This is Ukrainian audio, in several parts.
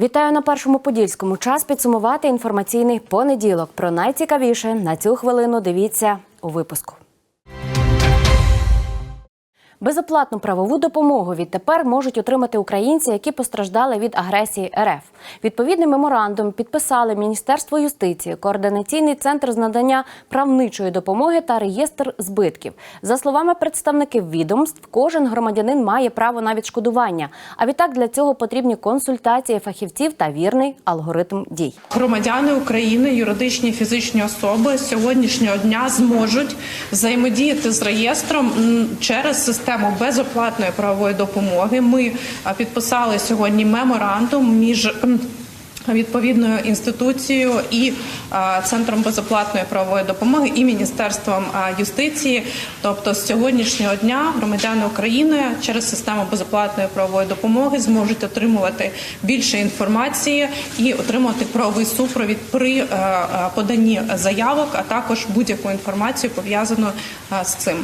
Вітаю на першому подільському. Час підсумувати інформаційний понеділок. Про найцікавіше на цю хвилину дивіться у випуску. Безоплатну правову допомогу відтепер можуть отримати українці, які постраждали від агресії РФ. Відповідний меморандум підписали Міністерство юстиції, координаційний центр з надання правничої допомоги та реєстр збитків. За словами представників відомств, кожен громадянин має право на відшкодування. А відтак для цього потрібні консультації фахівців та вірний алгоритм дій. Громадяни України, юридичні фізичні особи сьогоднішнього дня зможуть взаємодіяти з реєстром через систему безоплатної правової допомоги. Ми підписали сьогодні меморандум між відповідною інституцією і а, центром безоплатної правової допомоги і міністерством а, юстиції. Тобто, з сьогоднішнього дня громадяни України через систему безоплатної правової допомоги зможуть отримувати більше інформації і отримувати правовий супровід при е, е, поданні заявок, а також будь-яку інформацію пов'язану е, з цим.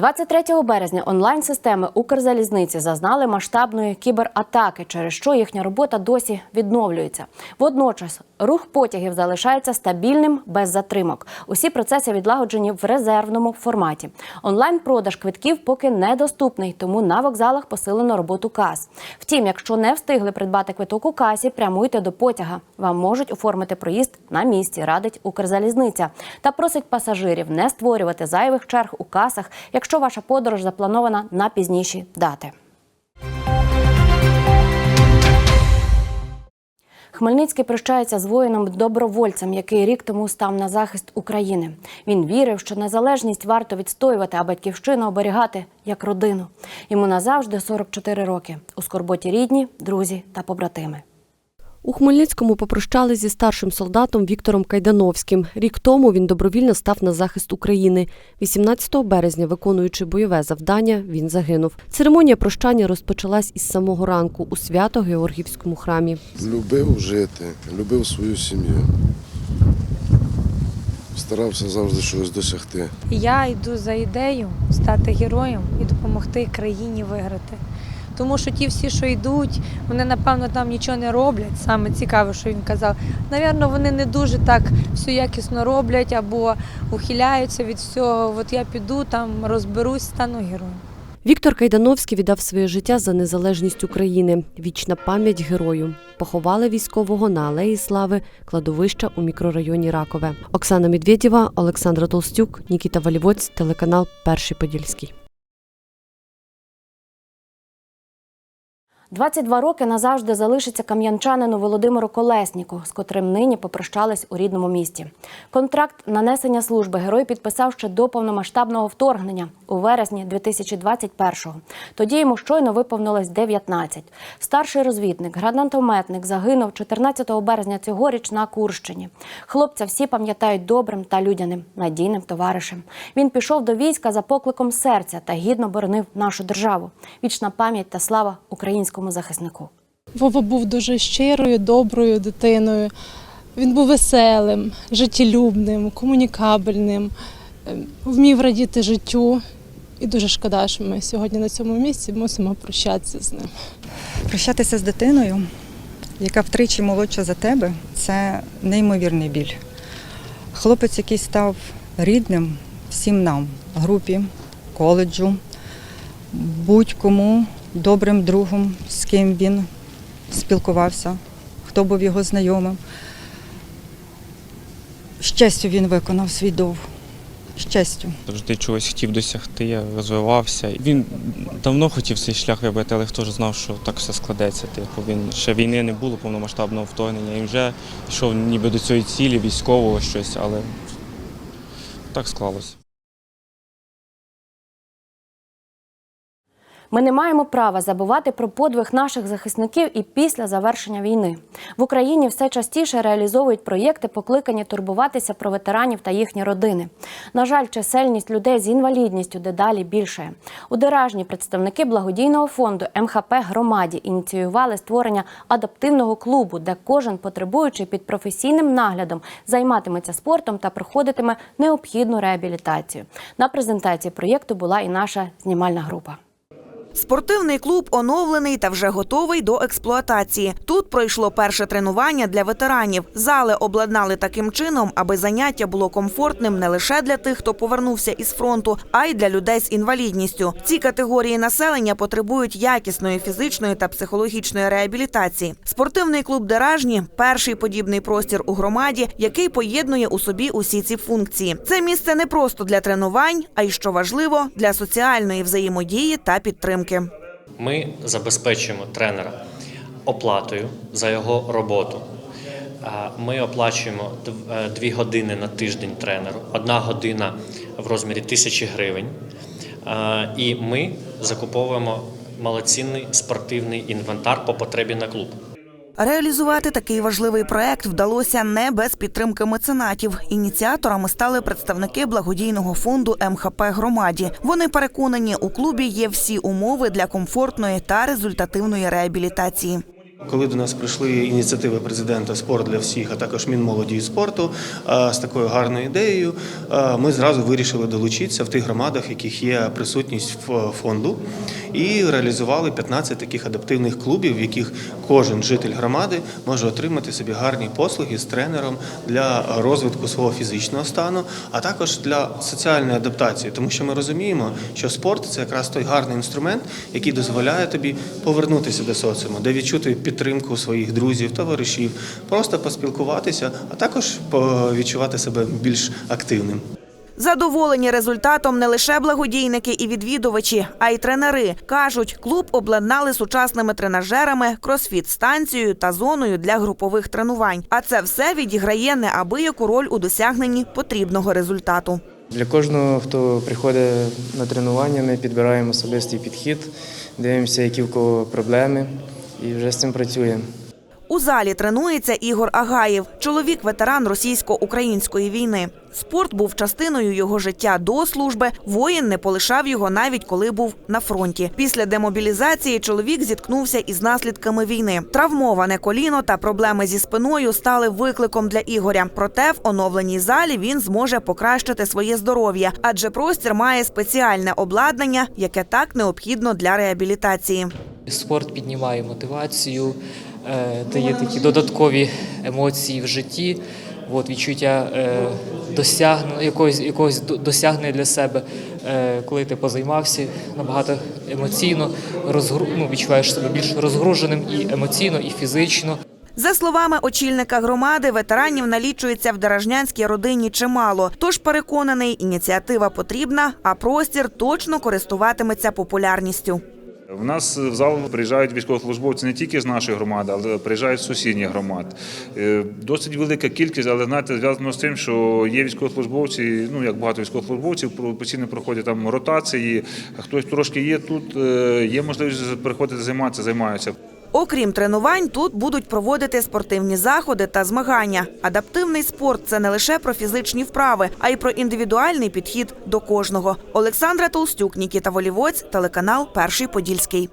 23 березня онлайн-системи Укрзалізниці зазнали масштабної кібератаки, через що їхня робота досі відновлюється. Водночас рух потягів залишається стабільним без затримок. Усі процеси відлагоджені в резервному форматі. Онлайн-продаж квитків поки недоступний, тому на вокзалах посилено роботу кас. Втім, якщо не встигли придбати квиток у касі, прямуйте до потяга. Вам можуть оформити проїзд на місці, радить Укрзалізниця. Та просить пасажирів не створювати зайвих черг у касах, якщо ваша подорож запланована на пізніші дати. Хмельницький прощається з воїном-добровольцем, який рік тому став на захист України. Він вірив, що незалежність варто відстоювати, а батьківщину оберігати як родину. Йому назавжди 44 роки. У скорботі рідні, друзі та побратими. У Хмельницькому попрощали зі старшим солдатом Віктором Кайдановським. Рік тому він добровільно став на захист України. 18 березня, виконуючи бойове завдання, він загинув. Церемонія прощання розпочалась із самого ранку у свято-Георгівському храмі. Любив жити, любив свою сім'ю. Старався завжди щось досягти. Я йду за ідею стати героєм і допомогти країні виграти. Тому що ті всі, що йдуть, вони напевно там нічого не роблять. Саме цікаве, що він казав. Навірно, вони не дуже так все якісно роблять або ухиляються від всього. От я піду там, розберусь, стану героєм. Віктор Кайдановський віддав своє життя за незалежність України. Вічна пам'ять герою. Поховали військового на Алеї Слави, кладовища у мікрорайоні Ракове. Оксана Медведєва, Олександра Толстюк, Нікіта Валівоць, телеканал Перший Подільський. 22 роки назавжди залишиться кам'янчанину Володимиру Колесніку, з котрим нині попрощались у рідному місті. Контракт нанесення служби герой підписав ще до повномасштабного вторгнення у вересні 2021-го. Тоді йому щойно виповнилось 19. Старший розвідник, гранатометник загинув 14 березня цьогоріч на Курщині. Хлопця всі пам'ятають добрим та людяним, надійним товаришем. Він пішов до війська за покликом серця та гідно боронив нашу державу. Вічна пам'ять та слава українському захиснику. Вова був дуже щирою, доброю дитиною. Він був веселим, життєлюбним, комунікабельним, ем, вмів радіти життю. І дуже шкода, що ми сьогодні на цьому місці мусимо прощатися з ним. Прощатися з дитиною, яка втричі молодша за тебе, це неймовірний біль. Хлопець, який став рідним всім нам, групі, коледжу, будь-кому добрим другом, з ким він спілкувався, хто був його знайомим. З честю він виконав свій довг. З честю. Завжди чогось хотів досягти, розвивався. Він давно хотів цей шлях вибрати, але хто ж знав, що так все складеться. Типу він ще війни не було повномасштабного вторгнення. І вже йшов ніби до цієї цілі, військового щось, але так склалося. Ми не маємо права забувати про подвиг наших захисників і після завершення війни. В Україні все частіше реалізовують проєкти, покликані турбуватися про ветеранів та їхні родини. На жаль, чисельність людей з інвалідністю дедалі більшає. У Деражні представники благодійного фонду МХП громаді ініціювали створення адаптивного клубу, де кожен потребуючий під професійним наглядом займатиметься спортом та проходитиме необхідну реабілітацію. На презентації проєкту була і наша знімальна група. Спортивний клуб оновлений та вже готовий до експлуатації. Тут пройшло перше тренування для ветеранів. Зали обладнали таким чином, аби заняття було комфортним не лише для тих, хто повернувся із фронту, а й для людей з інвалідністю. Ці категорії населення потребують якісної фізичної та психологічної реабілітації. Спортивний клуб Деражні перший подібний простір у громаді, який поєднує у собі усі ці функції. Це місце не просто для тренувань, а й що важливо для соціальної взаємодії та підтримки. Ми забезпечуємо тренера оплатою за його роботу. Ми оплачуємо е, дві години на тиждень тренеру, одна година в розмірі тисячі гривень. І ми закуповуємо малоцінний спортивний інвентар по потребі на клуб. Реалізувати такий важливий проект вдалося не без підтримки меценатів. Ініціаторами стали представники благодійного фонду МХП громаді. Вони переконані, у клубі є всі умови для комфортної та результативної реабілітації. Коли до нас прийшли ініціативи президента Спорт для всіх, а також Мінмолоді і спорту з такою гарною ідеєю, ми зразу вирішили долучитися в тих громадах, в яких є присутність ф- фонду, і реалізували 15 таких адаптивних клубів, в яких кожен житель громади може отримати собі гарні послуги з тренером для розвитку свого фізичного стану, а також для соціальної адаптації, тому що ми розуміємо, що спорт це якраз той гарний інструмент, який дозволяє тобі повернутися до соціуму, де відчути підтримку своїх друзів, товаришів, просто поспілкуватися, а також відчувати себе більш активним. Задоволені результатом не лише благодійники і відвідувачі, а й тренери. Кажуть, клуб обладнали сучасними тренажерами, кросфіт-станцією та зоною для групових тренувань. А це все відіграє неабияку роль у досягненні потрібного результату. Для кожного, хто приходить на тренування, ми підбираємо особистий підхід, дивимося, які в кого проблеми, і вже з цим працюємо. У залі тренується Ігор Агаєв, чоловік ветеран російсько-української війни. Спорт був частиною його життя до служби. Воїн не полишав його навіть коли був на фронті. Після демобілізації чоловік зіткнувся із наслідками війни. Травмоване коліно та проблеми зі спиною стали викликом для Ігоря. Проте в оновленій залі він зможе покращити своє здоров'я, адже простір має спеціальне обладнання, яке так необхідно для реабілітації. Спорт піднімає мотивацію, дає такі додаткові емоції в житті, от, відчуття е, досягнення, якогось, якогось досягнення для себе. Е, Коли ти позаймався набагато емоційно, розгру, ну, відчуваєш себе більш розгруженим і емоційно, і фізично. За словами очільника громади, ветеранів налічується в Деражнянській родині чимало. Тож переконаний, ініціатива потрібна, а простір точно користуватиметься популярністю. У нас в зал приїжджають військовослужбовці не тільки з нашої громади, але приїжджають з сусідніх громад. Е, Досить велика кількість, але знаєте, зв'язано з тим, що є військовослужбовці, ну як багато військовослужбовців, постійно проходять там ротації. Хтось трошки є тут, е, є можливість приходити займатися, займаються. Окрім тренувань, тут будуть проводити спортивні заходи та змагання. Адаптивний спорт це не лише про фізичні вправи, а й про індивідуальний підхід до кожного. Олександра Толстюк, Нікіта Волівоць, телеканал Перший Подільський.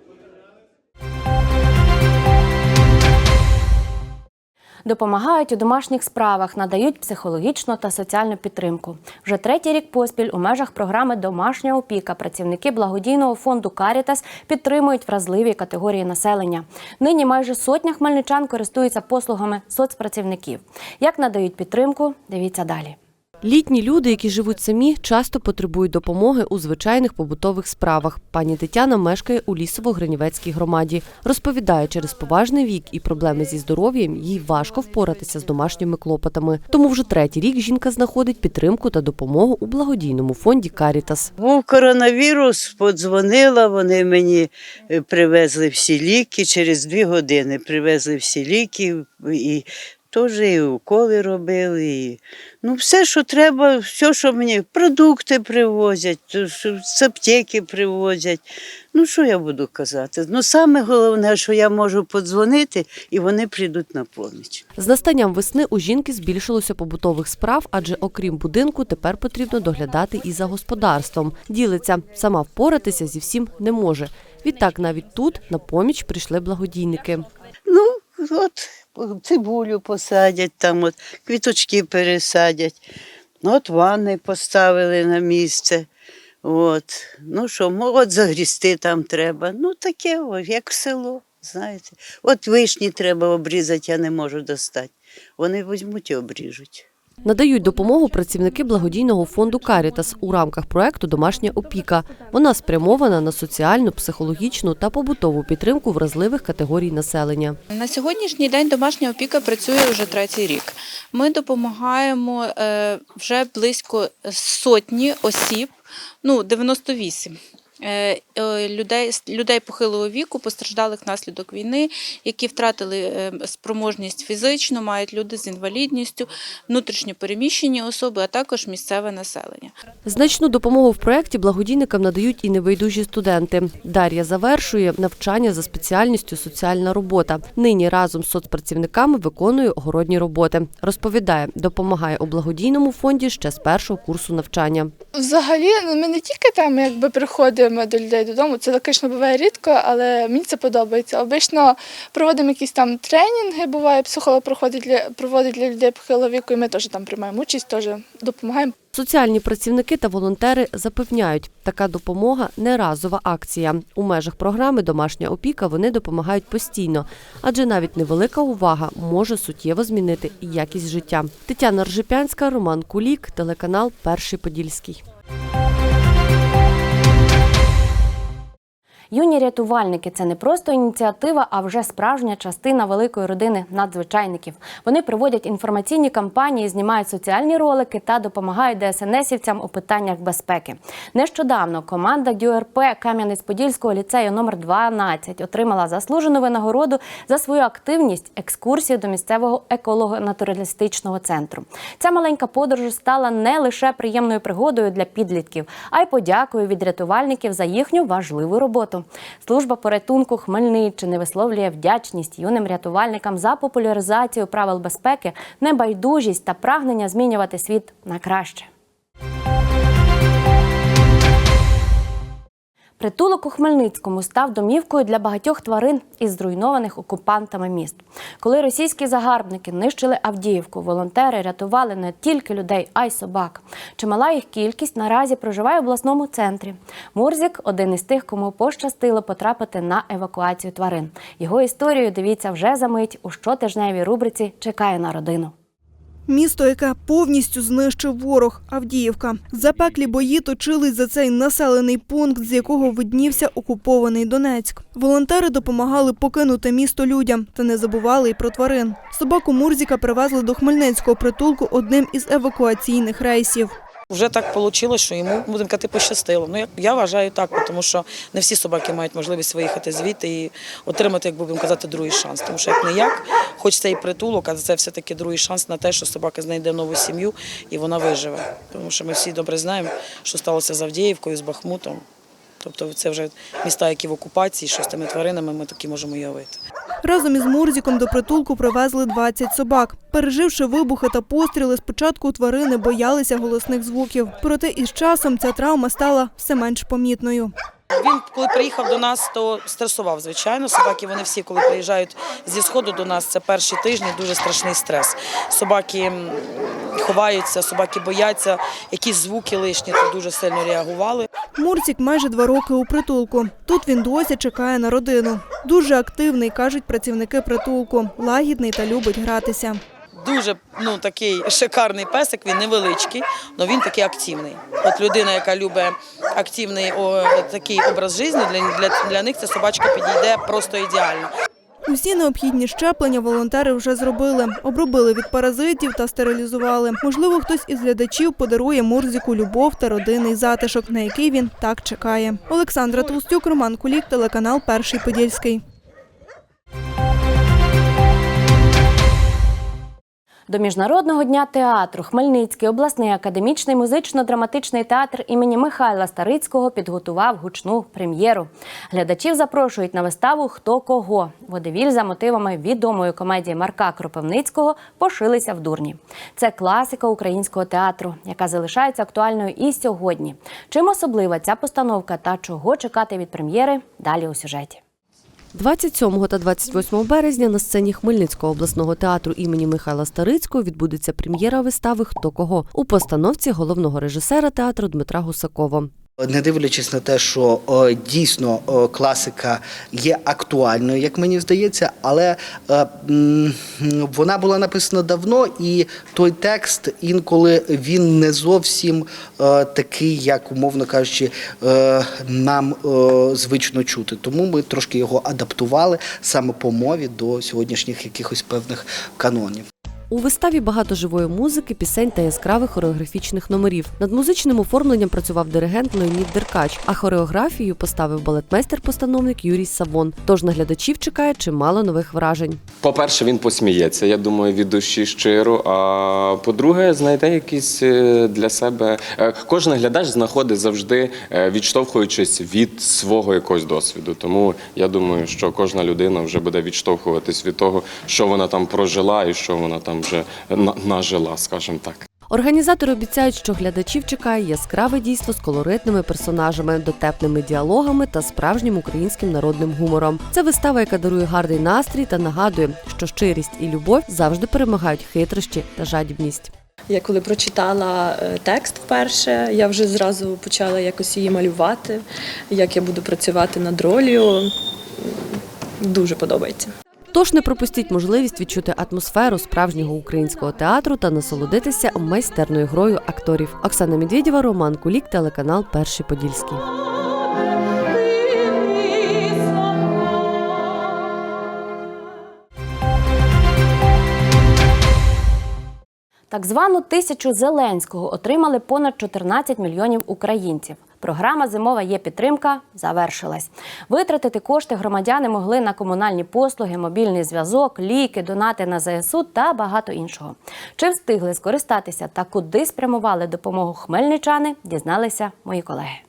Допомагають у домашніх справах, надають психологічну та соціальну підтримку. Вже третій рік поспіль у межах програми Домашня опіка працівники благодійного фонду Карітас підтримують вразливі категорії населення. Нині майже сотня хмельничан користуються послугами соцпрацівників. Як надають підтримку, дивіться далі. Літні люди, які живуть самі, часто потребують допомоги у звичайних побутових справах. Пані Тетяна мешкає у лісово-гринівецькій громаді. Розповідає, через поважний вік і проблеми зі здоров'ям їй важко впоратися з домашніми клопотами. Тому вже третій рік жінка знаходить підтримку та допомогу у благодійному фонді Карітас. Був коронавірус, подзвонила, вони мені е, привезли всі ліки, через дві години привезли всі ліки і теж і уколи робили. Ну, все, що треба, все, що мені, продукти привозять, з аптеки привозять. Ну, що я буду казати? Ну, саме головне, що я можу подзвонити, і вони прийдуть на поміч. З настанням весни у жінки збільшилося побутових справ, адже окрім будинку тепер потрібно доглядати і за господарством. Ділиться, сама впоратися зі всім не може. Відтак навіть тут на поміч прийшли благодійники. Ну, от цибулю посадять, там от квіточки пересадять. Ну, От ванни поставили на місце. От. Ну що, от загрісти там треба. Ну таке, як село, знаєте. От вишні треба обрізати, я не можу достати. Вони візьмуть і обріжуть. Надають допомогу працівники благодійного фонду Карітас у рамках проекту Домашня опіка. Вона спрямована на соціальну, психологічну та побутову підтримку вразливих категорій населення. На сьогоднішній день домашня опіка працює вже третій рік. Ми допомагаємо е, вже близько сотні осіб, ну 98. Е, е, Людей, людей похилого віку, постраждалих внаслідок війни, які втратили е, спроможність фізично, мають люди з інвалідністю, внутрішньо переміщені особи, а також місцеве населення. Значну допомогу в проєкті благодійникам надають і небайдужі студенти. Дар'я завершує навчання за спеціальністю соціальна робота. Нині разом з соцпрацівниками виконує огородні роботи. Розповідає, допомагає у благодійному фонді ще з першого курсу навчання. Взагалі, ну, ми не тільки там якби приходимо до людей додому, це звісно буває рідко, але мені це подобається. Обично проводимо якісь там тренінги, буває, психолог проходить для проводить для людей похилого віку, і ми теж там приймаємо участь, теж допомагаємо. Соціальні працівники та волонтери запевняють, така допомога не разова акція. У межах програми Домашня опіка вони допомагають постійно, адже навіть невелика увага може суттєво змінити якість життя. Тетяна Ржепянська, Роман Кулік, телеканал Перший Подільський. Юні рятувальники це не просто ініціатива, а вже справжня частина великої родини надзвичайників. Вони проводять інформаційні кампанії, знімають соціальні ролики та допомагають ДСНСівцям у питаннях безпеки. Нещодавно команда ДЮРП Кам'янець-Подільського ліцею номер 12 отримала заслужену винагороду за свою активність екскурсію до місцевого еколого-натуралістичного центру. Ця маленька подорож стала не лише приємною пригодою для підлітків, а й подякою від рятувальників за їхню важливу роботу. Служба порятунку Хмельниччини висловлює вдячність юним рятувальникам за популяризацію правил безпеки, небайдужість та прагнення змінювати світ на краще. Притулок у Хмельницькому став домівкою для багатьох тварин із зруйнованих окупантами міст. Коли російські загарбники нищили Авдіївку, волонтери рятували не тільки людей, а й собак. Чимала їх кількість наразі проживає в обласному центрі. Мурзік один із тих, кому пощастило потрапити на евакуацію тварин. Його історію дивіться вже за мить у щотижневій рубриці Чекає на родину. Місто, яке повністю знищив ворог Авдіївка. Запеклі бої точились за цей населений пункт, з якого виднівся окупований Донецьк. Волонтери допомагали покинути місто людям та не забували й про тварин. Собаку Мурзіка привезли до Хмельницького притулку одним із евакуаційних рейсів. Вже так вийшло, що йому будемо казати, пощастило. Ну я, я вважаю так, тому що не всі собаки мають можливість виїхати звідти і отримати, як будемо казати, другий шанс. Тому що як не як, хоч це і притулок, а це все таки другий шанс на те, що собака знайде нову сім'ю і вона виживе. Тому що ми всі добре знаємо, що сталося з Авдіївкою, з Бахмутом. Тобто це вже міста, які в окупації, що з тими тваринами ми такі можемо уявити. Разом із Мурзіком до притулку привезли 20 собак. Переживши вибухи та постріли, спочатку тварини боялися голосних звуків. Проте із часом ця травма стала все менш помітною. Він, коли приїхав до нас, то стресував, звичайно. Собаки, вони всі, коли приїжджають зі сходу до нас, це перші тижні дуже страшний стрес. Собаки ховаються, собаки бояться, якісь звуки лишні, то дуже сильно реагували. Мурцік майже два роки у притулку. Тут він досі чекає на родину. Дуже активний, кажуть працівники притулку. Лагідний та любить гратися. Дуже ну, такий шикарний песик, він невеличкий, але він такий активний. От людина, яка любить активний о, такий образ життя, для, для, для них ця собачка підійде просто ідеально. Усі необхідні щеплення волонтери вже зробили. Обробили від паразитів та стерилізували. Можливо, хтось із глядачів подарує Мурзіку любов та родинний затишок, на який він так чекає. Олександра Толстюк, Роман Кулік, телеканал Перший Подільський. До Міжнародного дня театру Хмельницький обласний академічний музично-драматичний театр імені Михайла Старицького підготував гучну прем'єру. Глядачів запрошують на виставу Хто кого. Водевіль за мотивами відомої комедії Марка Кропивницького пошилися в дурні. Це класика українського театру, яка залишається актуальною і сьогодні. Чим особлива ця постановка та чого чекати від прем'єри? Далі у сюжеті. 27 та 28 березня на сцені Хмельницького обласного театру імені Михайла Старицького відбудеться прем'єра вистави Хто кого у постановці головного режисера театру Дмитра Гусакова. Не дивлячись на те, що е, дійсно е, класика є актуальною, як мені здається, але е, вона була написана давно, і той текст інколи він не зовсім такий, як умовно кажучи, нам звично чути. Тому ми трошки його адаптували саме по мові до сьогоднішніх якихось певних канонів. У виставі багато живої музики, пісень та яскравих хореографічних номерів. Над музичним оформленням працював диригент Леонід Деркач, а хореографію поставив балетмейстер-постановник Юрій Савон. Тож на глядачів чекає чимало нових вражень. По-перше, він посміється, я думаю, від душі щиро. А по-друге, знайде якісь е, для себе. е, Кожен глядач знаходить завжди, е, відштовхуючись від свого якогось досвіду. Тому я думаю, що кожна людина вже буде відштовхуватись від того, що вона там прожила і що вона там вже на- нажила, скажімо так. Організатори обіцяють, що глядачів чекає яскраве дійство з колоритними персонажами, дотепними діалогами та справжнім українським народним гумором. Це вистава, яка дарує гарний настрій та нагадує, що щирість і любов завжди перемагають хитрощі та жадібність. Я коли прочитала е, текст вперше, я вже зразу почала якось її малювати, як я буду працювати над ролью. Дуже подобається. Тож не пропустіть можливість відчути атмосферу справжнього українського театру та насолодитися майстерною грою акторів. Оксана Медведєва, Роман Кулік, телеканал Перший Подільський. Так звану тисячу Зеленського отримали понад 14 мільйонів українців. Програма Зимова є підтримка завершилась. Витратити кошти громадяни могли на комунальні послуги, мобільний зв'язок, ліки, донати на ЗСУ та багато іншого. Чи встигли скористатися та куди спрямували допомогу хмельничани, дізналися мої колеги.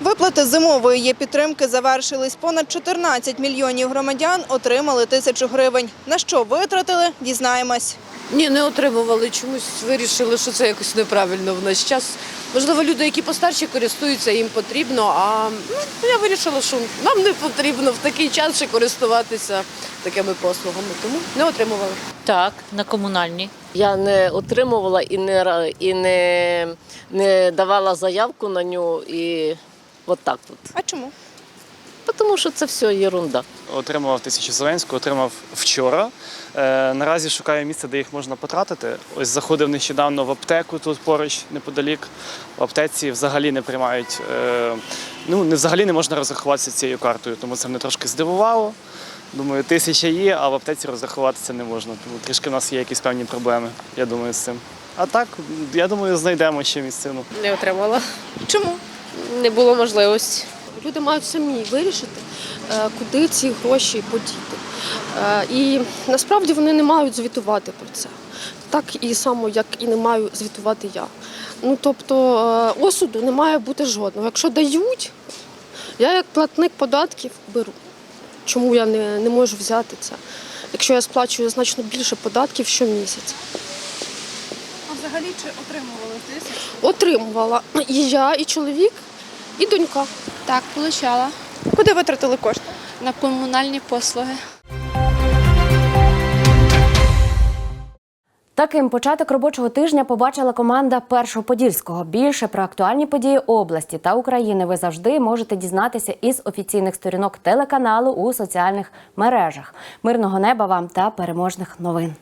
Виплати зимової є підтримки завершились. Понад 14 мільйонів громадян отримали тисячу гривень. На що витратили, дізнаємось. Ні, не отримували. Чомусь вирішили, що це якось неправильно в наш час. Можливо, люди, які постарші користуються, їм потрібно. А ну, я вирішила, що нам не потрібно в такий час ще користуватися такими послугами. Тому не отримували. Так, на комунальні. Я не отримувала і не і не, не давала заявку на нього, і от так от. А чому? Тому що це все ерунда. Отримував тисячу Зеленського, отримав вчора. Е, наразі шукаю місце, де їх можна потратити. Ось заходив нещодавно в аптеку тут поруч, неподалік. В аптеці взагалі не приймають. Е, ну, не взагалі не можна розрахуватися цією картою, тому це мене трошки здивувало. Думаю, тисяча є, а в аптеці розрахуватися не можна. Тому трішки в нас є якісь певні проблеми, я думаю, з цим. А так, я думаю, знайдемо ще місцину. Не отримала. Чому? Не було можливості. Люди мають самі вирішити, е, куди ці гроші подіти. Е, І насправді вони не мають звітувати про це. Так і само, як і не маю звітувати я. Ну тобто е, осуду не має бути жодного. Якщо дають, я як платник податків беру. Чому я не, не можу взяти це? Якщо я сплачую значно більше податків щомісяця. А взагалі чи отримували тисячу? Отримувала і я, і чоловік, і донька. Так, получала. Куди витратили кошти? На комунальні послуги. Таким початок робочого тижня побачила команда Першого Подільського. Більше про актуальні події області та України ви завжди можете дізнатися із офіційних сторінок телеканалу у соціальних мережах. Мирного неба вам та переможних новин.